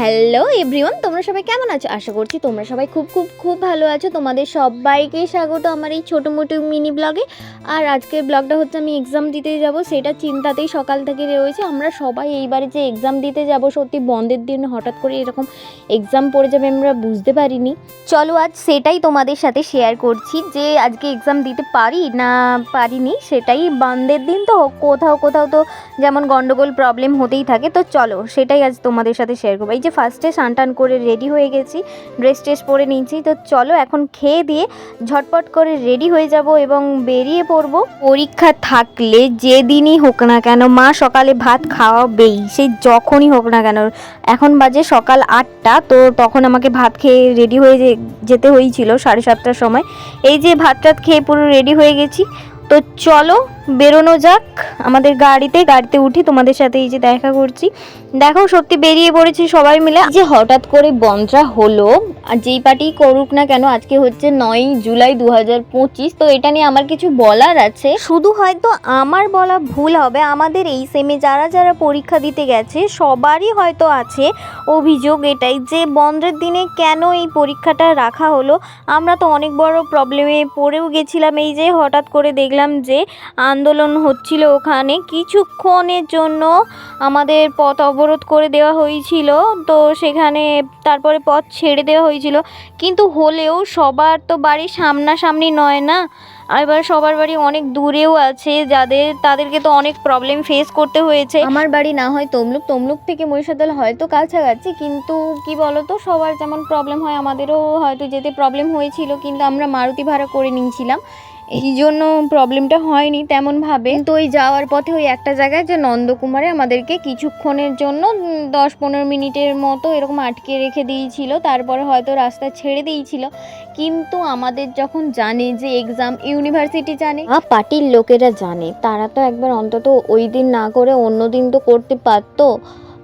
Hello everyone তোমরা সবাই কেমন আছো? আশা করছি তোমরা সবাই খুব খুব খুব ভালো আছো। তোমাদের সবাইকে স্বাগত আমার এই ছোটো মোটো মিনি ব্লগে আর আজকের ব্লগটা হচ্ছে আমি এক্সাম দিতে যাব। সেটা চিন্তাতেই সকাল থেকে রয়েছে। আমরা সবাই এইবারে যে এক্সাম দিতে যাব, সত্যি বন্ধের দিন হঠাৎ করে এরকম এক্সাম পড়ে যাবে আমরা বুঝতে পারিনি। চলো আজ সেটাই তোমাদের সাথে শেয়ার করছি যে আজকে এক্সাম দিতে পারি না পারিনি। সেটাই বন্ধের দিন তো, কোথাও কোথাও তো যেমন গন্ডগোল প্রবলেম হতেই থাকে। তো চলো সেটাই আজ তোমাদের সাথে শেয়ার করব। এই যে ফার্স্টে টান করে রেডি হয়ে গেছি ড্রেস ট্রেস পরে নিয়েছি। তো চলো এখন খেয়ে দিয়ে ঝটপট করে রেডি হয়ে যাব এবং বেরিয়ে পড়ব। পরীক্ষা থাকলে যেদিনই হোক না কেন, মা সকালে ভাত খাওয়াবেই, সেই যখনই হোক না কেন। এখন বাজে সকাল আটটা, তো তখন আমাকে ভাত খেয়ে রেডি হয়ে যেতে হয়েছিল সাড়ে সাতটার সময়। এই যে ভাত টাত খেয়ে পুরো রেডি হয়ে গেছি। তো চলো বেরোনো যাক, আমাদের গাড়িতে গাড়িতে উঠি, তোমাদের সাথে এই যে দেখা করছি। দেখো, সত্যি বেরিয়ে পড়েছি সবাই মিলে। যে হঠাৎ করে বনটা হলো, আর যেই পার্টি করুক না কেন, আজকে হচ্ছে নয় জুলাই দু হাজার পঁচিশ, তো এটা নিয়ে আমার কিছু বলার আছে। শুধু হয়তো আমার বলা ভুল হবে, আমাদের এই সেমে যারা যারা পরীক্ষা দিতে গেছে, সবারই হয়তো আছে অভিযোগ এটাই যে বন্ধের দিনে কেন এই পরীক্ষাটা রাখা হলো। আমরা তো অনেক বড় প্রবলেমে পড়েও গেছিলাম, এই যে হঠাৎ করে দেখলাম যে আন্দোলন হচ্ছিল ওখানে। কিছুক্ষণের জন্য আমাদের পথ অবরোধ করে দেওয়া হয়েছিল। তো সেখানে তারপরে পথ ছেড়ে দেওয়া হয়েছিল। কিন্তু হলেও সবার তো বাড়ি সামনাসামনি নয় না? এবার সবার বাড়ি অনেক দূরেও আছে। যাদের, তাদেরকে তো অনেক প্রবলেম ফেস করতে হয়েছে। আমার বাড়ি না হয় তমলুক। তমলুক থেকে মহিষাদল হয়তো কাছাকাছি, কিন্তু কি বলতো, সবার যেমন প্রবলেম হয়, আমাদেরও হয়তো যেতে প্রবলেম হয়েছিল। কিন্তু আমরা মারুতি ভাড়া করে নিয়েছিলাম। এই জন্য প্রবলেমটা হয়নি তেমনভাবে। তো ওই যাওয়ার পথে ওই একটা জায়গায় যে নন্দকুমারে আমাদেরকে কিছুক্ষণের জন্য দশ পনেরো মিনিটের মতো এরকম আটকে রেখে দিয়েছিল তারপরে হয়তো রাস্তা ছেড়ে দিয়েছিল। কিন্তু আমাদের যখন জানে যে এক্সাম ইউনিভার্সিটি জানে বা পার্টির লোকেরা জানে তারা তো একবার অন্তত ওই দিন না করে অন্য দিন তো করতে পারতো।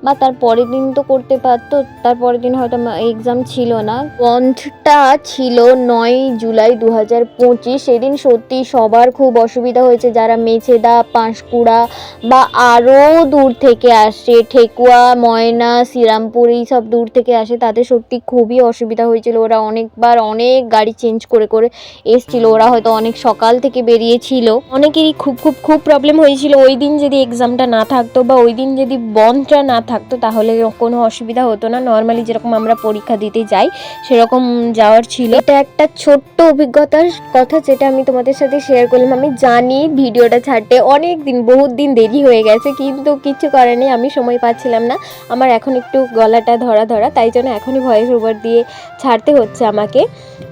বা তার পরের দিন তো করতে পারতো, তার পরের দিন হয়তো এক্সাম ছিল না। বন্ধটা ছিল নয় জুলাই দু হাজার পঁচিশ, সেদিন সত্যি সবার খুব অসুবিধা হয়েছে। যারা মেছেদা, পাঁশকুড়া বা আরও দূর থেকে আসে, ঠেকুয়া, ময়না, শ্রীরামপুর, এই সব দূর থেকে আসে, তাদের সত্যি খুবই অসুবিধা হয়েছিল। ওরা অনেকবার অনেক গাড়ি চেঞ্জ করে করে এসছিল। ওরা হয়তো অনেক সকাল থেকে বেরিয়েছিল। অনেকেরই খুব খুব খুব প্রবলেম হয়েছিল। ওই দিন যদি এক্সামটা না থাকতো বা ওই দিন যদি বন্ধটা না থাকতো, তাহলে কোনো অসুবিধা হতো না। নর্মালি যেরকম আমরা পরীক্ষা দিতে যাই, সেরকম যাওয়ার ছিল। এটা একটা ছোট্ট অভিজ্ঞতার কথা যেটা আমি তোমাদের সাথে শেয়ার করলাম। আমি জানি ভিডিওটা ছাড়তে অনেক দিন, বহুত দিন দেরি হয়ে গেছে, কিন্তু কিছু করার নেই, আমি সময় পাচ্ছিলাম না। আমার এখন একটু গলাটা ধরা ধরা, তাই জন্য এখনই ভয়েস ওভার দিয়ে ছাড়তে হচ্ছে আমাকে।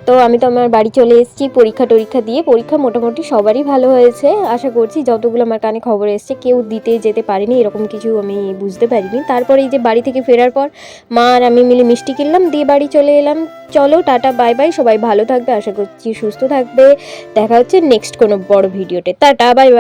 তো আমি তো আমার বাড়ি চলে এসেছি, পরীক্ষা টরীক্ষা দিয়ে। পরীক্ষা মোটামুটি সবারই ভালো হয়েছে, আশা করছি যতগুলো আমার কানে খবর এসছে, কেউ দিতে যেতে পারেনি, এরকম কিছু আমি বুঝতে পারিনি। তারপরে এই যে বাড়ি থেকে ফেরার পর মা আর আমি মিলে মিষ্টি কিনলাম, দিয়ে বাড়ি চলে এলাম। চলো, টাটা বাই বাই সবাই ভালো থাকবে, আশা করছি সুস্থ থাকবে। দেখা হচ্ছে নেক্সট কোনো বড় ভিডিওতে টাটা বাই বাই